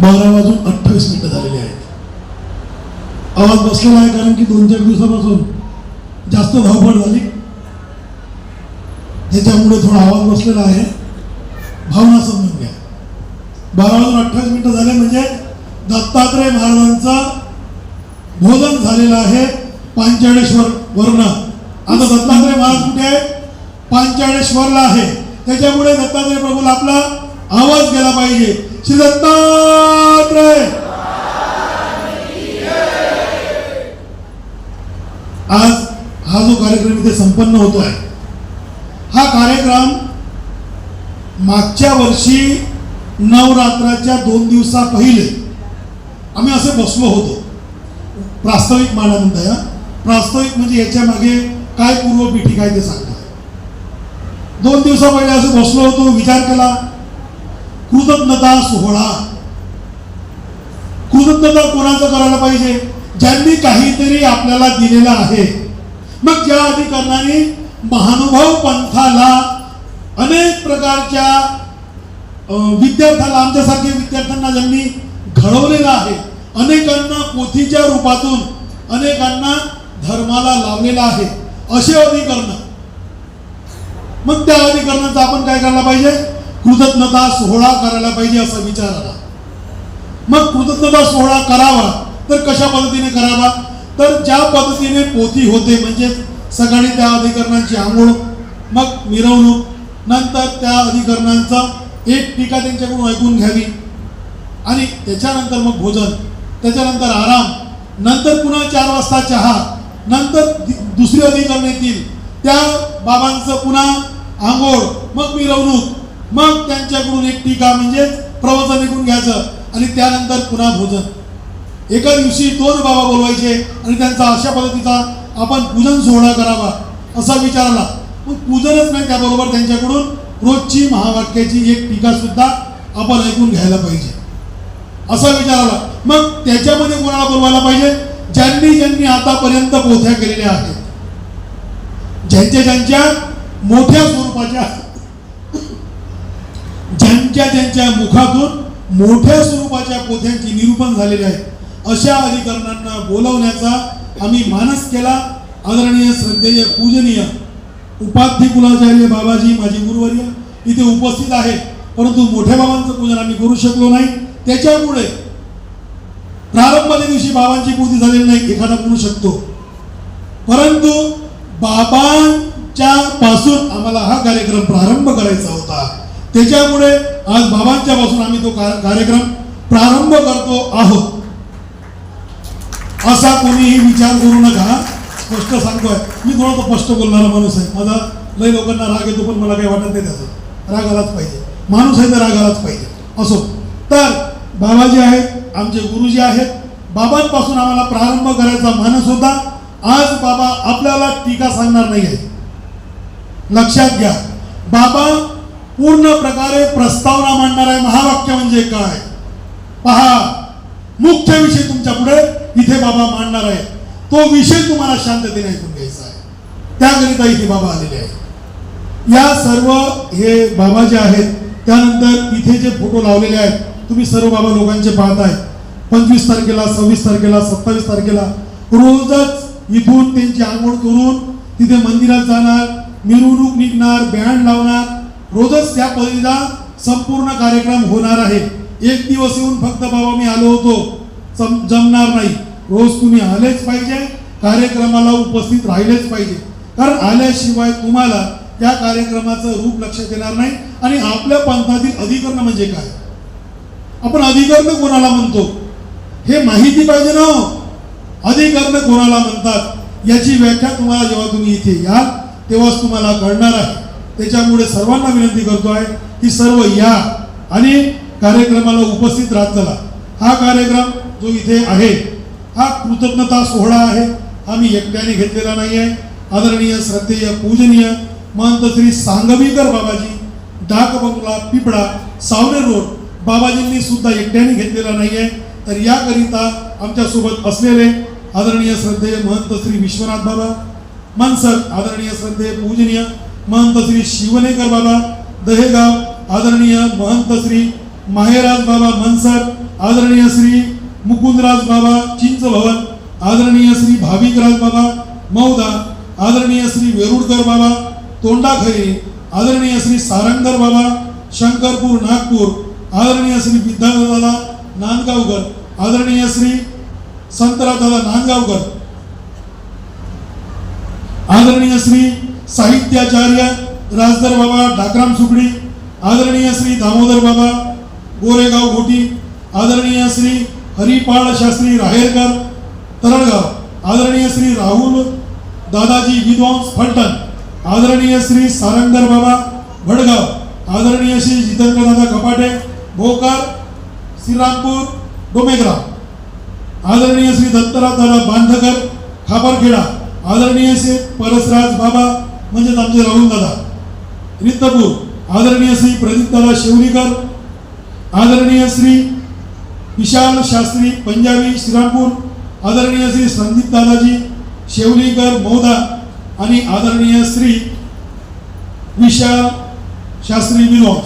बारा वाजून अठ्ठावीस मिनिटं झालेली आहेत. आवाज बसलेला आहे कारण की दोन चार दिवसापासून जास्त धावपळ झाली. त्याच्यामुळे थोडा आवाज बसलेला आहे. भावना समजून घ्या. बारा वाजून अठ्ठावीस मिनिटं झाले म्हणजे दत्तात्रय महाराजांचा भोजन झालेलं आहे पांचाळेश्वर वर्ण आता दत्तात्रय महाराज कुठे आहे? पांचाळेश्वरला आहे. त्याच्यामुळे दत्तात्रय प्रभूला आपला आवाज गेला पाहिजे. श्री दत्ता दत्तात्रय आज हा जो कार्यक्रम इथे संपन्न होतो आहे हा कार्यक्रम मागच्या वर्षी नवरात्राच्या दोन दिवसा पहिले आम्ही असे बसलो होतो. प्रास्ताविक मांडा म्हणताय प्रास्ताविक म्हणजे याच्या मागे काय पूर्व पिठी आहे ते सांगतात. दोन दिवसा पहिले असं बसलो होतो विचार केला कृतज्ञता सोहळा. कृतज्ञता कोणाचं करायला पाहिजे? ज्यांनी काहीतरी आपल्याला दिलेलं आहे. मग ज्या अधिकरणाने महानुभाव पंथाला अनेक प्रकारच्या विद्यार्थ्याला आमच्यासारख्या विद्यार्थ्यांना ज्यांनी घडवलेलं आहे अनेकांना पोथीच्या रूपातून अनेकांना धर्माला लावलेला आहे असे अधिकरण. मग त्या अधिकरणाचा आपण काय करायला पाहिजे? कृतज्ञता सोहळा करायला पाहिजे असा विचार आला. मग कृतज्ञता सोहळा करावा. तर कशा पद्धतीने करावा? तर ज्या पद्धतीने पोथी होते म्हणजे सकाळी त्या अधिकरणांची आंघोळ मग मिरवणूक नंतर त्या अधिकरणांचा एक टीका त्यांच्याकडून ऐकून घ्यावी. आणि त्याच्यानंतर मग भोजन त्याच्यानंतर आराम नंतर पुन्हा चार वाजता चहा नंतर दुसरी अधिकरण येतील. त्या बाबांचं पुन्हा आंघोळ मग मिरवणूक मग त्यांच्याकडून एक टीका म्हणजेच प्रवचन ऐकून घ्यायचं. आणि त्यानंतर पुन्हा भोजन. एका दिवशी दोन बाबा बोलवायचे आणि त्यांचा अशा पद्धतीचा आपण पूजन सोहळा करावा असा विचार आला. मग पूजनच नाही त्याबरोबर त्यांच्याकडून रोजची महावाक्याची एक टीका सुद्धा आपण ऐकून घ्यायला पाहिजे. असा विचार आला. मग त्याच्यामध्ये कोणाला बोलवायला पाहिजे? ज्यांनी ज्यांनी आतापर्यंत पोथ्या केलेल्या आहेत. ज्यांच्या ज्यांच्या मोठ्या स्वरूपाच्या ज्यांच्या ज्यांच्या मुखातून मोठ्या स्वरूपाच्या पोथ्यांची निरूपण झालेली आहे. अशा अधिकरणांना बोलवण्याचा आम्ही मानस केला. आदरणीय श्रद्धेय पूजनीय उपाध्य कुलाचार्य बाबाजी माझे गुरुवर्य इथे उपस्थित आहे परंतु मोठ्या बाबांचं पूजन आम्ही करू शकलो नाही. त्याच्यामुळे प्रारंभाच्या दिवशी बाबांची पूजा झालेली नाही एखादा म्हणू शकतो. परंतु बाबांच्या पासून आम्हाला हा कार्यक्रम प्रारंभ करायचा होता. त्याच्यामुळे आज बाबांच्या पासून आम्ही तो कार्यक्रम प्रारंभ करतो आहोत. असा कोणीही विचार करू नका. स्पष्ट सांगतोय. मी थोडं तो स्पष्ट बोलणारा माणूस आहे. माझा लय लोकांना राग येतो पण मला काही वाटत नाही त्याचं. राग आलाच पाहिजे. माणूस आहे तर राग आलाच पाहिजे. असो. तर बाबाजी आहेत आमचे गुरुजी आहेत. बाबांपासून आम्हाला प्रारंभ करायचा मानस होता. आज बाबा आपल्याला टीका सांगणार नाही आहे लक्षात घ्या. बाबा पूर्ण प्रकारे प्रस्तावना मांडणार आहे. महावाक्य म्हणजे काय? पहा मुख्य विषय तुमच्यापुढे इथे बाबा मांडणार आहे. तो विषय तुम्हाला शांततेने ऐकून घ्यायचा आहे. त्याकरिता इथे बाबा आलेले आहेत. या सर्व हे बाबा जे आहेत त्यानंतर इथे जे फोटो लावलेले आहेत तुम्ही सर्व बाबा लोकांचे पाहताय. पंचवीस तारखेला सव्वीस तारखेला सत्तावीस तारखेला रोजच इथून त्यांची आंघोळ करून तिथे मंदिरात जाणार मिरवणूक निघणार बँड लावणार रोजच त्या पद्धतीचा संपूर्ण कार्यक्रम होणार आहे. एक दिवस येऊन फक्त बाबा मी आलो होतो जम- जमणार नाही. रोज तुम्ही आलेच पाहिजे कार्यक्रमाला उपस्थित राहिलेच पाहिजे. कारण आल्याशिवाय तुम्हाला त्या कार्यक्रमाचं रूप लक्षात येणार नाही आणि आपल्या पंथातील अधिकरण म्हणजे काय? आपण अधिकरण कोणाला म्हणतो? हे माहिती पाहिजे ना. अधिकरण कोणाला म्हणतात? याची व्याख्या तुम्हाला जेव्हा तुम्ही इथे याल तेव्हाच तुम्हाला कळणार आहे. त्याच्यामुळे सर्वांना विनंती करतो आहे की सर्व या आणि कार्यक्रमाला उपस्थित राहत चला. हा कार्यक्रम जो इथे आहे हा कृतज्ञता सोहळा आहे आम्ही एकट्याने घेतलेला नाही आहे आदरणीय श्रद्धेय पूजनीय महंत श्री सांगवीकर बाबाजी डाक बंगला पिपळा सावने रोड बाबाजींनी सुद्धा एकट्याने घेतलेला नाही आहे तर याकरिता आमच्यासोबत असलेले आदरणीय श्रद्धेय महंत श्री विश्वनाथ बाबा मनसर आदरणीय श्रद्धेय पूजनीय महंत श्री शिवनेकर बाबा दहेगाव आदरणीय महंत श्री माहेराज बाबा मनसर आदरणीय श्री मुकुंदराज बाबा चिंच भवन आदरणीय श्री भाविकराज बाबा मौदा आदरणीय श्री वेरुळकर बाबा तोंडाखरे आदरणीय श्री सारंगर बाबा शंकरपूर नागपूर आदरणीय श्री विद्यादादा नांदगावकर आदरणीय श्री संतरादादा नांदगावकर आदरणीय श्री साहित्याचार्य राजदर बाबा ढाकराम सुकडी आदरणीय श्री दामोदर बाबा गोरेगाव घोटी आदरणीय श्री हरिपाळ शास्त्री राहेरकर तरळगाव आदरणीय श्री राहुल दादाजी विद्वांस फलटण आदरणीय श्री सारंगदर बाबा भडगाव आदरणीय श्री जितेंद्रदादा कपाटे भोकर श्रीरामपूर डोमेग्राव आदरणीय श्री दत्तराज दादा बांधकर खापरखेडा आदरणीय श्री परसराज बाबा म्हणजेच आमचे राहुल दादा रित्तपूर आदरणीय श्री प्रदीपदादा शेवलीकर. आदरणीय श्री विशाल शास्त्री पंजाबी श्रीरामपूर. आदरणीय श्री संदीप दादाजी शेवलीकर मौदा. आणि आदरणीय श्री विशाल शास्त्री विनोद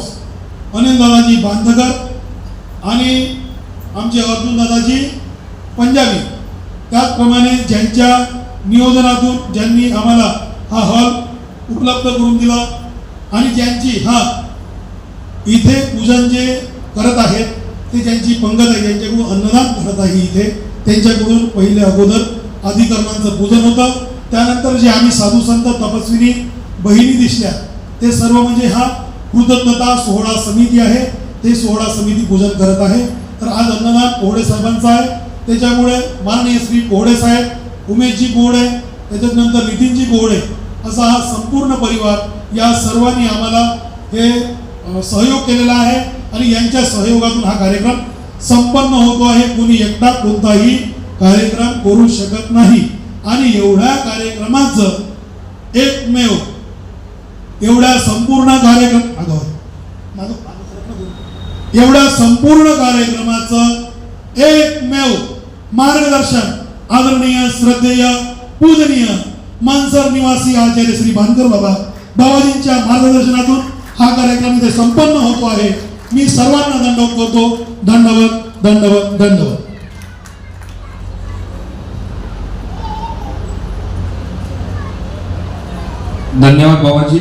अनिल दादाजी बांधकर. आणि आमचे अर्जुन दादाजी पंजाबी. त्याचप्रमाणे ज्यांच्या नियोजनातून ज्यांनी आम्हाला हा हॉल उपलब्ध करून दिला आणि ज्यांची हा इथे पूजन जे करत आहेत ते ज्यांची पंगत आहे ज्यांच्याकडून अन्नदान करत आहे इथे त्यांच्याकडून पहिले अगोदर अधिकरणांचं पूजन होतं. त्यानंतर जे आम्ही साधू संत तपस्विनी बहिणी दिसल्या ते सर्व म्हणजे हा कृतज्ञता सोहळा समिती आहे. ते सोहळा समिती पूजन करत आहे. तर आज अन्नदान पोहडे साहेबांचं आहे. त्याच्यामुळे माननीय श्री पोहडे साहेब उमेशजी पोहडे त्याच्यात नंतर नितीनजी पोहडे असा हा संपूर्ण परिवार या सर्वांनी आम्हाला हे सहयोग केलेला आहे आणि यांच्या सहयोगातून हा कार्यक्रम संपन्न होतो आहे. कोणी एकटा कोणताही कार्यक्रम करू शकत नाही. आणि एवढ्या कार्यक्रमाचं एकमेव एवढ्या संपूर्ण कार्यक्रम अगं, माझं- एवढ्या संपूर्ण कार्यक्रमाचं एकमेव मार्गदर्शन आदरणीय श्रद्धेय पूजनीय मानसर निवासी आचार्य श्री भानकर बाबा बाबाजींच्या मार्गदर्शनातून हा कार्यक्रम इथे संपन्न होतो आहे. मी सर्वांना दंडवत करतो. दंडवत दंडवत दंडवत. धन्यवाद बाबाजी.